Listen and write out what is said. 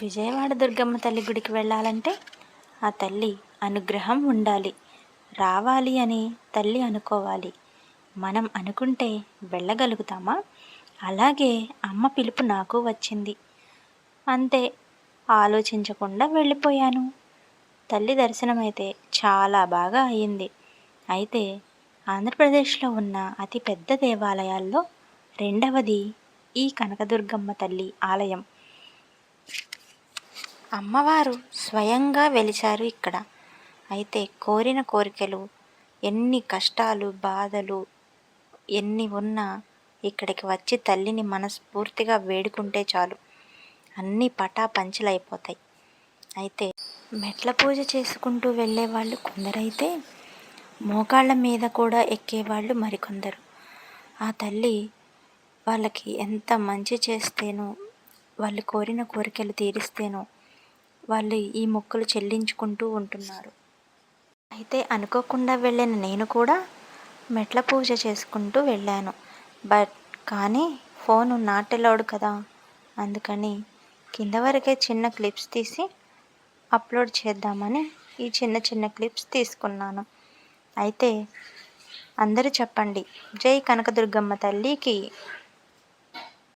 విజయవాడ దుర్గమ్మ తల్లి గుడికి వెళ్ళాలంటే ఆ తల్లి అనుగ్రహం ఉండాలి. రావాలి అని తల్లి అనుకోవాలి. మనం అనుకుంటే వెళ్ళగలుగుతామా? అలాగే అమ్మ పిలుపు నాకు వచ్చింది. అంతే ఆలోచించకుండా వెళ్ళిపోయాను. తల్లి దర్శనం అయితే చాలా బాగా అయ్యింది అయితే ఆంధ్రప్రదేశ్లో ఉన్న అతి పెద్ద దేవాలయాల్లో రెండవది ఈ కనకదుర్గమ్మ తల్లి ఆలయం. అమ్మవారు స్వయంగా వెలిచారు ఇక్కడ. అయితే కోరిన కోరికలు ఎన్ని కష్టాలు బాధలు ఎన్ని ఉన్నా ఇక్కడికి వచ్చి తల్లిని మనస్ఫూర్తిగా వేడుకుంటే చాలు. అన్నీ పటా పంచలైపోతాయి. అయితే మెట్ల పూజ చేసుకుంటూ వెళ్ళే వాళ్ళు కొందరైతే మోకాళ్ళ మీద కూడా ఎక్కేవాళ్ళు మరికొందరు. ఆ తల్లి వాళ్ళకి ఎంత మంచి చేస్తేనో వాళ్ళు కోరిన కోరికలు తీరిస్తేనో వాళ్ళు ఈ మొక్కులు చెల్లించుకుంటూ ఉంటున్నారు. అయితే అనుకోకుండా వెళ్ళిన నేను కూడా మెట్ల పూజ చేసుకుంటూ వెళ్ళాను. బట్ కానీ ఫోను నాట్ అలౌడ్ కదా. అందుకని కింద వరకే చిన్న క్లిప్స్ తీసి అప్లోడ్ చేద్దామని ఈ చిన్న చిన్న క్లిప్స్ తీసుకున్నాను. అయితే అందరూ చెప్పండి జై కనకదుర్గమ్మ తల్లికి